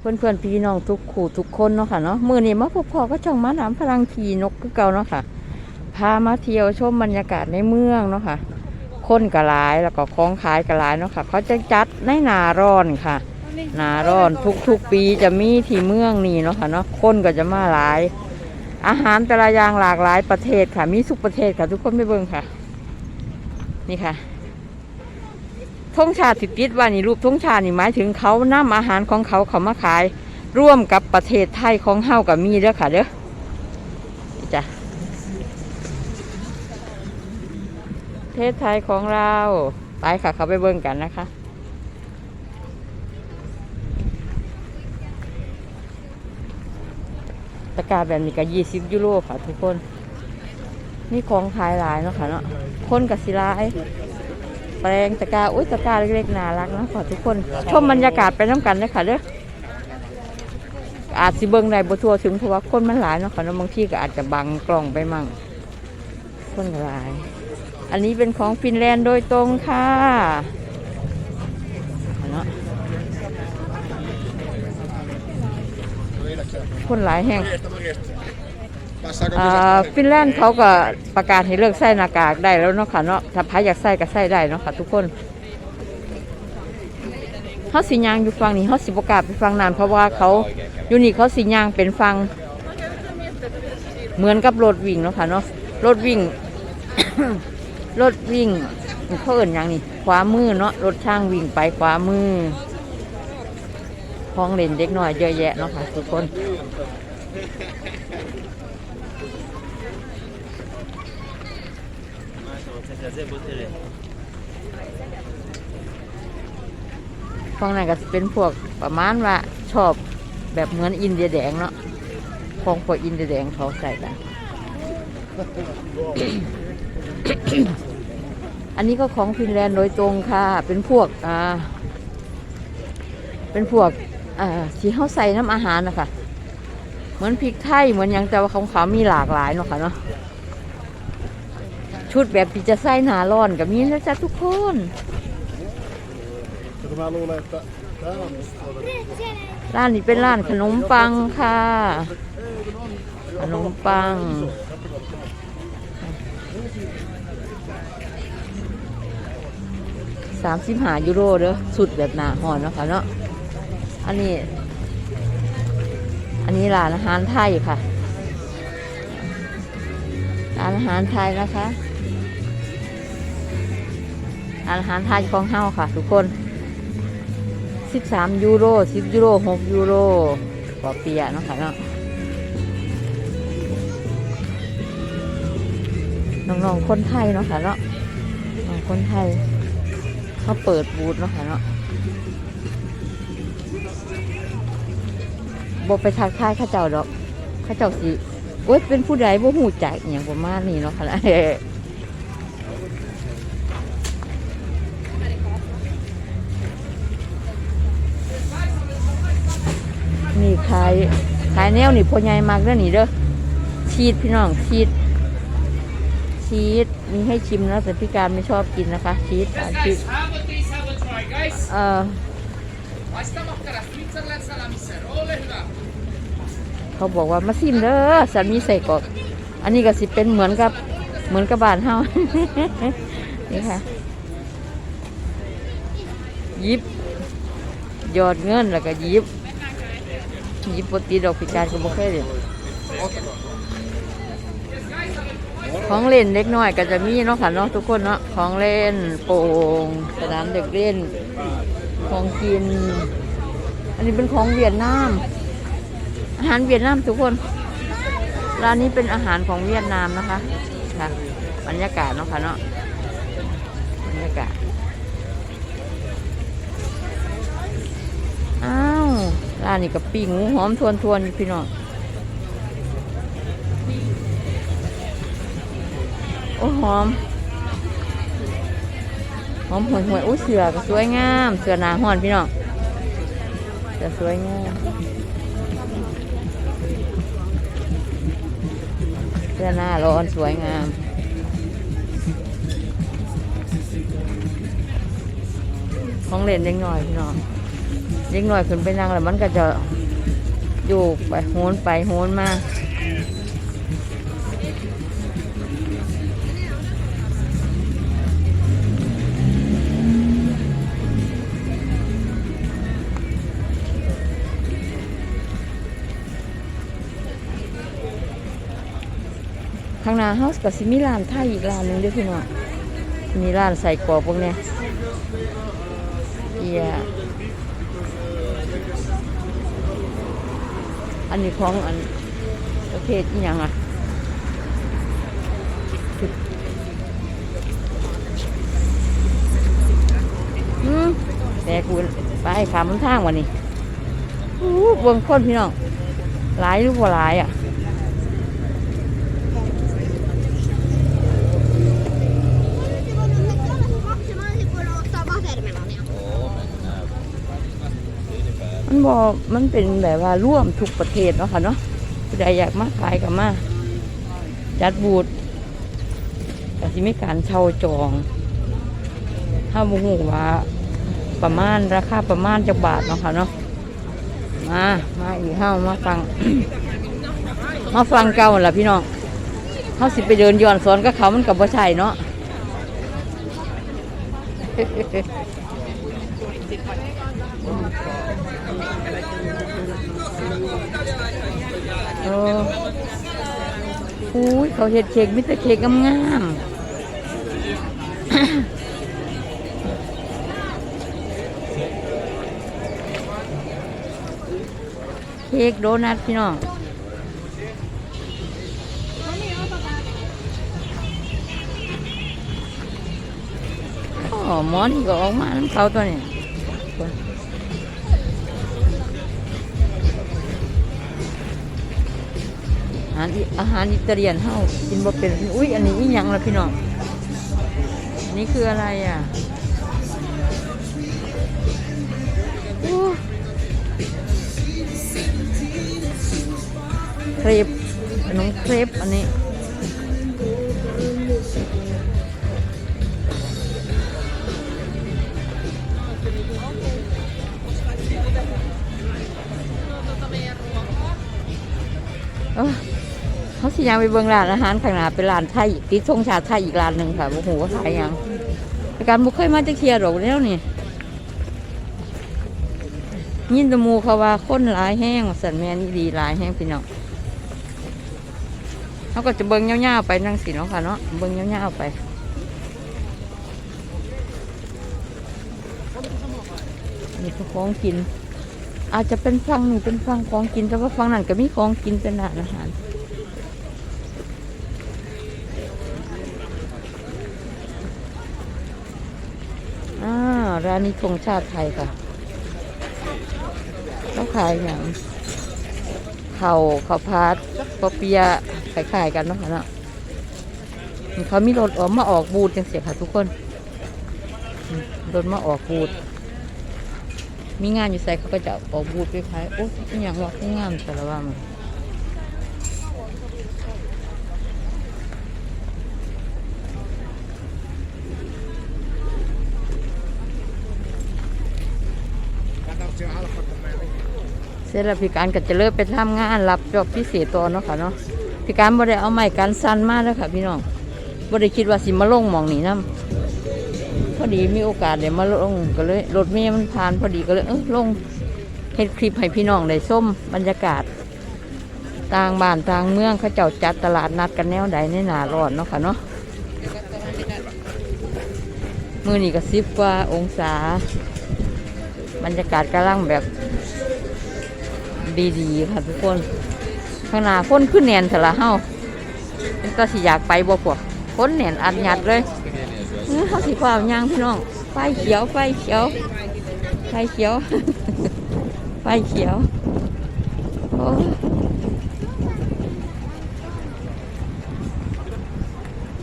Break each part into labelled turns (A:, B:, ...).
A: เพื่อนเพื่อนๆพี่น้องทุกขู่ทุกคนเนาะค่ะเนาะมือนี้มาพบพอก็ช่องมาน้ำพลังขี่นกคือเก่าเนาะค่ะ พามาเที่ยวชมบรรยากาศในเมืองเนาะค่ะ คนกระลายแล้วก็ของขายกระลายเนาะค่ะ เขาจะจัดในหนาร้อนค่ะหนาร้อนทุกๆปีจะมีที่เมืองนี่เนาะค่ะเนาะ คนก็จะมาหลาย อาหารแต่ละอย่างหลากหลายประเทศค่ะ มีทุกประเทศค่ะ ทุกคนไม่เบิ่งค่ะ นี่ค่ะ ธงชาติสิติดว่านี่รูปธงชาตินี่หมายถึงเขานำอาหารของเขาเขามาขาย ร่วมกับประเทศไทยของเฮากับมีเด้อค่ะเด้อจ้ะประเทศไทยของเราไปค่ะเขาไปเบิ่งกันนะคะตะกร้าแบบนี้ก็ยี่สิบยูโรค่ะทุกคน นี่ของขายหลายเนาะค่ะเนาะคนกับสิลาย แปลงตะกร้าอุ้ยตะกร้าเล็กๆน่ารักนะขอทุกคนชมบรรยากาศไปน้ำกันเลยค่ะเด้ออาจสิเบิ่งได้บ่ทั่วถึงเพราะว่าคนมันหลายเนาะค่ะเนาบางที่ก็อาจจะบังกล่องไปมั่งคนก็หลาย อันนี้เป็นของฟินแลนด์โดยตรงค่ะคนหลายแห่ง ฟินแลนด์เขาก็ประกาศให้เลิกใส่หน้ากากได้แล้วเนาะค่ะเนาะถ้าพายอยากใส่ก็ใส่ได้เนาะค่ะทุกคนเขาสียางอยู่ฟังนี้เขาสิประกาศไปฟังนานเพราะว่าเขาอยู่นี่เขาสียางเป็นฟังเหมือนกับรถวิ่งเนาะค่ะเนาะรถวิ่งรถวิ่งเขาเอินอย่างนี้ขวามือเนาะรถช่างวิ่งไปขวามือของเล่นเด็กหน้อยเยอะแยะเนาะค่ะทุกคน ฟังนั้นก็สิเป็นพวกประมาณว่าชอบแบบเหมือนอินเดียแดงเนาะของพวกอินเดียแดงเขาใส่กัน อันนี้ก็ของฟินแลนด์โดยตรงค่ะ เป็นพวกอ่าเป็นพวกอ่าที่เขาใส่น้ำอาหารนะคะเหมือนพริกไทยเหมือนหยังแต่ว่าของเขามีหลากหลายเนาะค่ะเนาะ ชุดแบบที่จะใส่หนาร้อนกับมีนะจ๊ะทุกคน
B: Mutta mä luulen, että tää on just tuota...
A: ร้านนี้เป็นร้านขนมปังค่ะ ขนมปัง สามสิบหายูโรเด้อสุดแบบหนาหอนเนาะค่ะเนาะ อันนี้ อันนี้ร้านอาหารไทยค่ะ ร้านอาหารไทยนะคะร้าน อาหารไทยของเฮาค่ะ ทุกคนสิบสามยูโรสิบยูโรหกยูโรปอเปียะเนาะค่ะเนาะน้องๆคนไทยเนาะค่ะเนาะน้องคนไทยเขาเปิดบูธเนาะค่ะเนาะบไปทักทายข้าเจ้าดอกข้าเจ้าสิโอ๊ยเป็นผู้ใดบ่หูจักอย่างประมาณนี้เนาะค่ะ ขายขายแนวนี่พอใหญ่มากเด้อนี่เด้อชีสพี่น้องชีสชีสมีให้ชิมนะแต่พี่การไม่ชอบกินนะคะ ชีสอ่าชีส
C: Guys, have a taste, have a try, guys.
A: เอ่อ
C: Questa makkara Switzerland salami sir. Ole hyvä.
A: เขาบอกว่ามาซิมเด้อสันมีใส่กรอกอันนี้ก็สิเป็นเหมือนกับเหมือนกับบ้านเฮานี่ค่ะหยิบหยอดเงินแล้วก็หยิบห ยิบปติดอกพิการก็บ่เคยเลยของเล่นเล็กน้อยก็จะมีเนาะค่ะเนาะทุกคนเนาะของเล่นโป่งสนามเด็กเล่น ของกิน อันนี้เป็นของเวียดนาม อาหารเวียดนามทุกคนร้านนี้เป็นอาหารของเวียดนามนะคะค่ะบรรยากาศเนาะค่ะเนาะ บรรยากาศ อ้าว ร้านนี้กับปีหมูหอมทวนทวนอยู่พี่น้องโอ้หอมหอมห่วยห่วยๆอุ้ยเสือก็สวยงาม เสือหนาหอนพี่น้องเสือสวยงามเสื้อหน้าร้อนสวยงามของเล่นเล็กน้อยพี่น้อง เล็กน้อยขึ้นไปนั่งแล้วมันก็จะอยู่ไปโหนไปโหนมาข้างหน้าเฮาส์กับซิมีร้านไทยอีกร้านหนึงด้วยพี่น้องมีร้านใส่กรอบพวกเนี้ยเอีย อันนี้ของอันประเทศอีหยังอะอืแต่กูไปขามันทางวันนี้อู้เบิ่งคนพี่น้องหลายหรือบ่หลายอะ บอมันเป็นแบบว่าร่วมทุกประเทศเนาะค่ะเนาะผู้ใดอยากมาขายกับมาจัดบูธแต่ที่ไม่การเช่าจองถ้าบุหูว่าประมาณราคาประมาณจะบาทเนาะค่ะเนาะมามาอีกห้ามาฟัง มาฟังเก่าล่ะพี่น้องเขาสิไปเดินย้อนสอนกับเขามันกับบ่ใช่เนาะ โอ้อุ้ยเขาเห็ดเค้กมิตรเค้กงามๆเค้กโดนัทพี่น้องอ๋อหมอนี่ก็ออกมาน้ำเขาตัวนี้ารอาหารอิตาเลียนเฮากินบ่เป็นอุ้ยอันนี้อีหยังล่ะพี่น้องนนี้คืออะไรอะเครปขนมเครปอันนี้เออ เขาสิยังไปเบิ่งร้านอาหารข้างหน้าเป็นร้านไทยอีกติดธงชาติไทยอีกร้านหนึ่งค่ะโอ้โหขายยังการบุเคยมาจะเคลียร์ดอกแล้วนี่ยินตะมูเขาว่าคนหลายแห้งสันแมนนี่ดีหลายแห้งพี่น้องเขาก็จะเบิ่งเงี้ยๆไปนั่งสิเนาะค่ะเนาะเบิ่งเงี้ยๆไปนี่คือของกิน อาจจะเป็นฟังหนึ่งเป็นฟังของกินแต่ว่าฟังนั้นก็มีของกินเป็นานอาหาร อ่า ร้านนี้ธงชาติไทยค่ะเขาขายอย่างเข่าข้าวพัดปอเปียะขายขายกันเนาะค่ะเนาะเขามีรถออกมาออกบูธจังเสียค่ะทุกคนรถมาออกบูธมีงานอยู่ใส่เขาก็จะออกบูธไปขายโอ้ยอย่างว่าคืองามแต่ละว่ามัน เสร็จแล้วพี่การก็จะเลิกไปทำงานรับจอบพิเศษตัวเนาะค่ะเนาะพี่การบ่ได้เอาไม้กันสั้นมากเลยค่ะ พี่น้องบ่ได้คิดว่าสิมาลงมองนี่นํพอดีมีโอกาสเดี๋ยวมาลงก็เลยรถเมล์มันผ่านพอดีก็เลยเออลงเฮ็ดคลิปให้พี่น้องได้ส้มบรรยากาศต่างบ้านต่างเมืองเขาเจ้าจัดตลาดนัดกันแนวใดในหนาร้อนเนาะค่ะเนาะมือนี่ก็สิบกว่าองศา บรรยากาศกำลังแบบ ดีๆค่ะทุกคนข้างหน้าคนขึ้นแนนเถอะละเฮามันก็สิอยากไปบ่พวกคนแนนอัดยัดเลยเขาสิฟ้าวยางพี่น้องไฟเขียวไฟเขียวไฟเขียวไฟเขียวโอ้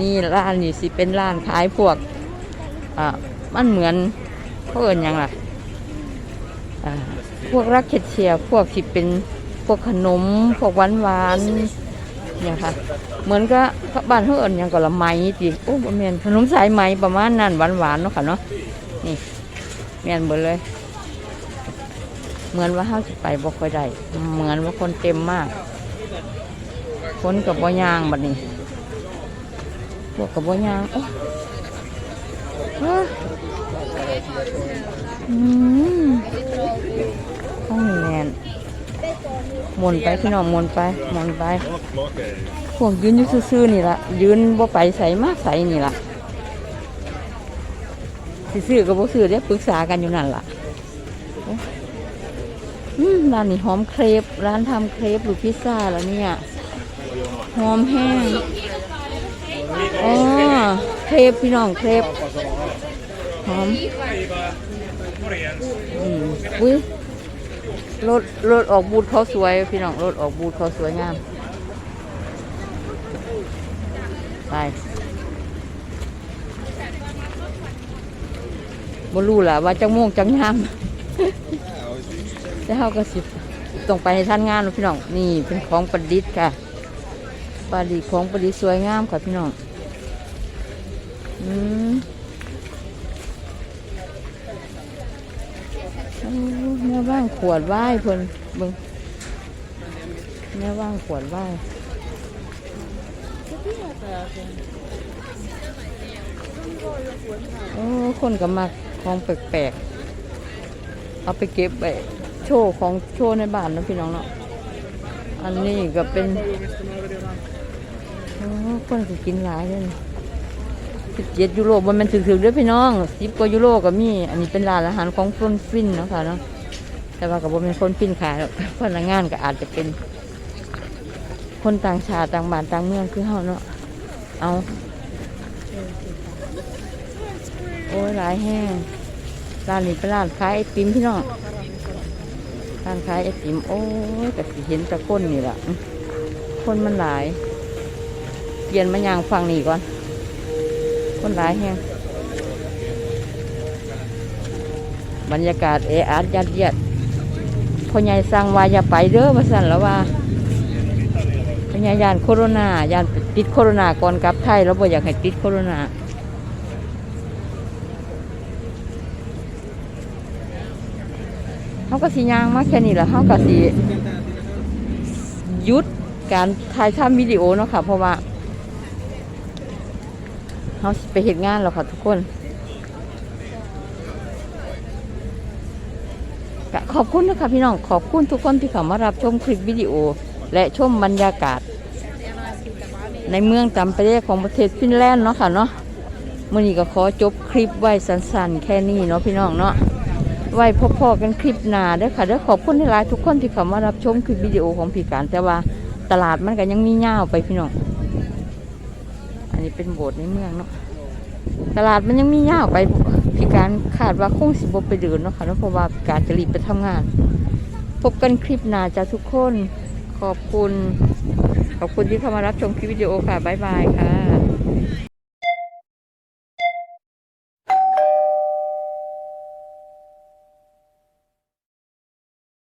A: นี่ร้านนี่สิเป็นร้านขายพวกอ่ามันเหมือนเขาเอินยังล่ะอ่า พวกรักเข็ดเชียพวกที่เป็นพวกขนมพวกหวานหวานเนี่ยค่ะ เหมือนกับบ้านเขาเอิญอย่างกับละไม้จีโอ้บ่แมนขนมสายไหมประมาณนั้นหวานหวานเนาะค่ะเนาะนี่แมนเบิดเลย เหมือนว่าเฮาสิไปบ่ค่อยได้เหมือนว่าคนเต็มมากคนกับบ่ยางบัดนี้พวกกับบ่ยางโอ้อืม องแน่นหมุนไปพี่น้องหมุนไปหมุนไป พวกยืนอยู่ซื่อๆนี่ละยืนบ่ไปใส่มากใส่นี่ละซื้อกับบ่ซื้อเดี๋ยปรึกษากันอยู่นั่นล่ะอ้อืมร้านนี้หอมเครปร้านทำเครปหรือพิซซ่าแล้วเนี่ยหอมแห้งอ๋อเครปพี่น้องเครปหอมอืมอุ้ย รถรถออกบูธเขาสวย พี่น้องรถออกบูธเขาสวยงาม ไปบ่รู้ล่ะว่าจังโมงจังยามแต่เฮาก็สิต้องไปให้ท่านงานเนาะพี่น้องนี่เป็นของประดิษฐ์ค่ะประดิษฐ์ของประดิษฐ์สวยงามค่ะพี่น้องอืมโอ้แม่ว่างขวดไหว้เพิ่นบิ่งแม่ว่างขวดไหว้โอ้คนก็มักของแปลกๆ เอาไปเก็บไปโชว์ของโชว์ในบ้านนะพี่น้องเนาะ อันนี้ก็เป็นโอ้คนก็กินหลายเลยสิบเจ็ดยูโรบนมันถึกๆด้วยพี่น้องสิบกว่ายูโรก็มี อันนี้เป็นร้านอาหารของคนฟินนะคะเนาะ แต่ว่ากับบเป็นคนฟินขายพนักงานก็อาจจะเป็นคนต่างชาติต่างบ้านต่างเมืองคือเฮาเนาะ เอา โอ้ยหลายแห้ง ร้านนี้เป็นร้านขายไอติมพี่น้อง ร้านขายไอติม โอ้ยแต่สิเห็นตะก้นนี่แหละคนมันหลาย เปลี่ยนมายางฟังนี่ก่อน คนหลายแห้ง บรรยากาศเออัดยัดเยียด พ่อใหญ่สั่งว่าอย่าไปเด้อมาสั่นแล้วว่าพ่อใหญ่ยานโคโรนายานติดโคโรนาก่อนกลับไทยแล้วบ่อยากให้ติดโคโรนาเขาก็สิยางมาแค่นี้แหละเขาก็สิหยุดการถ่ายทำวิดีโอเนาะค่ะเพราะว่าเขาไปเห็นงานแล้วค่ะทุกคน ก็ขอบคุณนะคะพี่น้องขอบคุณทุกคนที่เข้ามารับชมคลิปวิดีโอ และชมบรรยากาศ ในเมืองจำประเทศของประเทศฟินแลนด์เนาะค่ะเนาะมื่อนี้ก็ขอจบคลิปไว้สั้นๆ แค่นี้เนาะพี่น้องเนาะไว้พอๆกันคลิปหน้าเด้อค่ะเด้อขอบคุณหลายทุกคนที่เข้ามารับชมคลิปวิดีโอของพี่การแต่ว่าตลาดมันก็ยังมีเง่าไปพี่น้อง อันนี้เป็นโบสถ์ในเมืองเนาะ ตลาดมันยังมีเง่าไป พี่การขาดว่าคงสิบไปเดินเนาะค่ะเนาะเพราะว่าพี่การจะรีบไปทำงาน พบกันคลิปหน้าจ้าทุกคนขอบคุณ ขอบคุณที่เข้ามารับชมคลิปวิดีโอค่ะ บ๊ายบายค่ะ